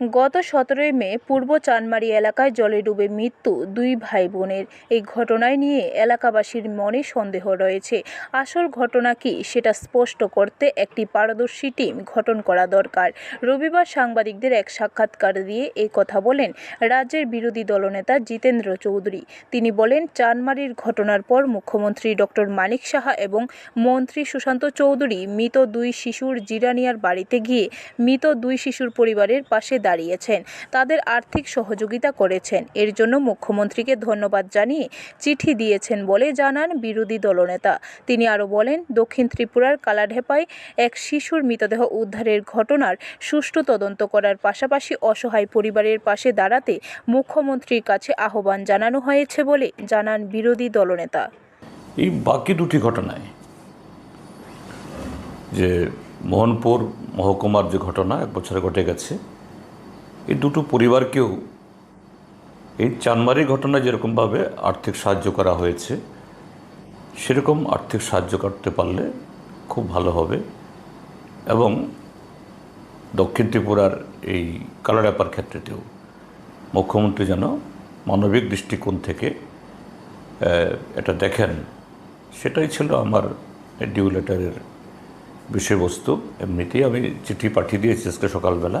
গত সতেরোই মে পূর্ব চানমারি এলাকায় জলে ডুবে মৃত্যু দুই ভাই বোনের এই ঘটনায় নিয়ে এলাকাবাসীর মনে সন্দেহ রয়েছে। আসল ঘটনা কি সেটা স্পষ্ট করতে একটি পারদর্শী টিম গঠন করা দরকার। রবিবার সাংবাদিকদের এক সাক্ষাৎকার দিয়ে এই কথা বলেন রাজ্যের বিরোধী দলনেতা জিতেন্দ্র চৌধুরী। তিনি বলেন, চানমারির ঘটনার পর মুখ্যমন্ত্রী ডক্টর মানিক সাহা এবং মন্ত্রী সুশান্ত চৌধুরী মৃত দুই শিশুর জিরানিয়ার বাড়িতে গিয়ে মৃত দুই শিশুর পরিবারের পাশে দাঁড়িয়েছেন। তাদের আর্থিক সহযোগিতা করেছেন। এর জন্য মুখ্যমন্ত্রীকে ধন্যবাদ জানিয়ে চিঠি দিয়েছেন বলে জানান বিরোধী দলনেতা। তিনি আরও বলেন, দক্ষিণ ত্রিপুরার কালাঢেপায় এক শিশুর মৃতদেহ উদ্ধারের ঘটনার সুষ্ঠু তদন্ত করার পাশাপাশি অসহায় পরিবারের পাশে দাঁড়াতে মুখ্যমন্ত্রীর কাছে আহ্বান জানানো হয়েছে বলে জানান বিরোধী দলনেতা। এই বাকি দুটি ঘটনায় যে মোহনপুর মহকুমার যে ঘটনা এক বছরে ঘটে গেছে এই দুটো পরিবারকেও এই চানমারির ঘটনায় যেরকমভাবে আর্থিক সাহায্য করা হয়েছে, সেরকম আর্থিক সাহায্য করতে পারলে খুব ভালো হবে। এবং দক্ষিণ ত্রিপুরার এই কালারাপার ক্ষেত্রেতেও মুখ্যমন্ত্রী যেন মানবিক দৃষ্টিকোণ থেকে এটা দেখেন, সেটাই ছিল আমার ডিউ লেটারের বিষয়বস্তু। এমনিতেই আমি চিঠি পাঠিয়ে দিয়েছি আজকে সকালবেলা।